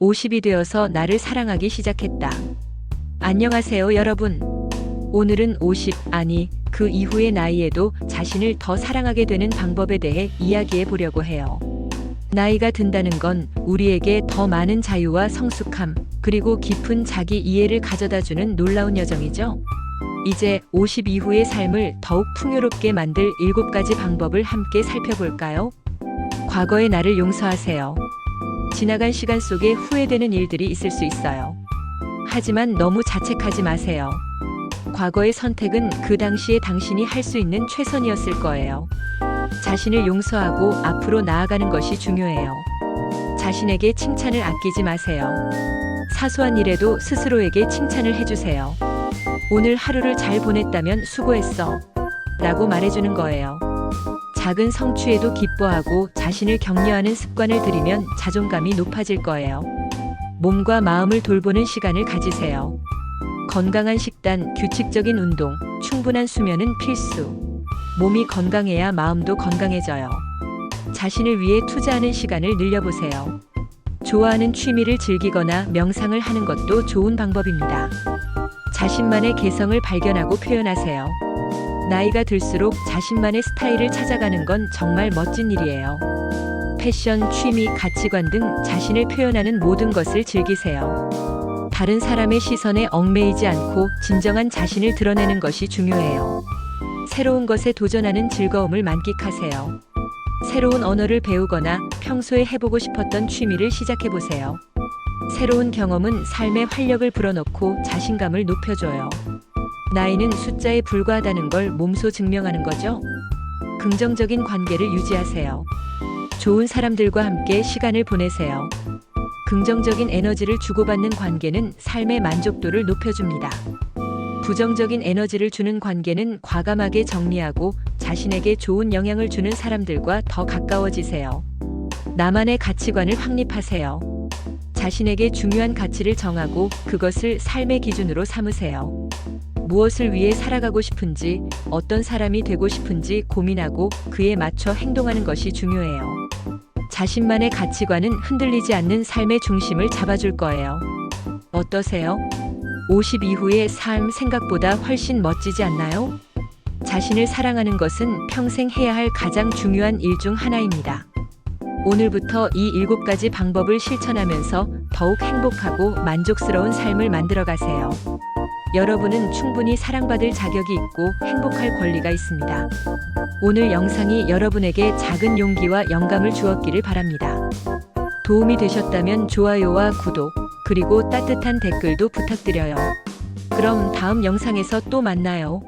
50이 되어서 나를 사랑하기 시작했다. 안녕하세요, 여러분. 오늘은 50, 아니, 그 이후의 나이에도 자신을 더 사랑하게 되는 방법에 대해 이야기해 보려고 해요. 나이가 든다는 건 우리에게 더 많은 자유와 성숙함, 그리고 깊은 자기 이해를 가져다 주는 놀라운 여정이죠. 이제 50 이후의 삶을 더욱 풍요롭게 만들 7가지 방법을 함께 살펴볼까요? 과거의 나를 용서하세요. 지나간 시간 속에 후회되는 일들이 있을 수 있어요. 하지만 너무 자책하지 마세요. 과거의 선택은 그 당시에 당신이 할 수 있는 최선이었을 거예요. 자신을 용서하고 앞으로 나아가는 것이 중요해요. 자신에게 칭찬을 아끼지 마세요. 사소한 일에도 스스로에게 칭찬을 해주세요. 오늘 하루를 잘 보냈다면 수고했어. 라고 말해주는 거예요. 작은 성취에도 기뻐하고 자신을 격려하는 습관을 들이면 자존감이 높아질 거예요. 몸과 마음을 돌보는 시간을 가지세요. 건강한 식단, 규칙적인 운동, 충분한 수면은 필수. 몸이 건강해야 마음도 건강해져요. 자신을 위해 투자하는 시간을 늘려보세요. 좋아하는 취미를 즐기거나 명상을 하는 것도 좋은 방법입니다. 자신만의 개성을 발견하고 표현하세요. 나이가 들수록 자신만의 스타일을 찾아가는 건 정말 멋진 일이에요. 패션, 취미, 가치관 등 자신을 표현하는 모든 것을 즐기세요. 다른 사람의 시선에 얽매이지 않고 진정한 자신을 드러내는 것이 중요해요. 새로운 것에 도전하는 즐거움을 만끽하세요. 새로운 언어를 배우거나 평소에 해보고 싶었던 취미를 시작해보세요. 새로운 경험은 삶의 활력을 불어넣고 자신감을 높여줘요. 나이는 숫자에 불과하다는 걸 몸소 증명하는 거죠. 긍정적인 관계를 유지하세요. 좋은 사람들과 함께 시간을 보내세요. 긍정적인 에너지를 주고받는 관계는 삶의 만족도를 높여줍니다. 부정적인 에너지를 주는 관계는 과감하게 정리하고 자신에게 좋은 영향을 주는 사람들과 더 가까워지세요. 나만의 가치관을 확립하세요. 자신에게 중요한 가치를 정하고 그것을 삶의 기준으로 삼으세요. 무엇을 위해 살아가고 싶은지, 어떤 사람이 되고 싶은지 고민하고 그에 맞춰 행동하는 것이 중요해요. 자신만의 가치관은 흔들리지 않는 삶의 중심을 잡아줄 거예요. 어떠세요? 50 이후의 삶 생각보다 훨씬 멋지지 않나요? 자신을 사랑하는 것은 평생 해야 할 가장 중요한 일 중 하나입니다. 오늘부터 이 일곱 가지 방법을 실천하면서 더욱 행복하고 만족스러운 삶을 만들어 가세요. 여러분은 충분히 사랑받을 자격이 있고 행복할 권리가 있습니다. 오늘 영상이 여러분에게 작은 용기와 영감을 주었기를 바랍니다. 도움이 되셨다면 좋아요와 구독, 그리고 따뜻한 댓글도 부탁드려요. 그럼 다음 영상에서 또 만나요.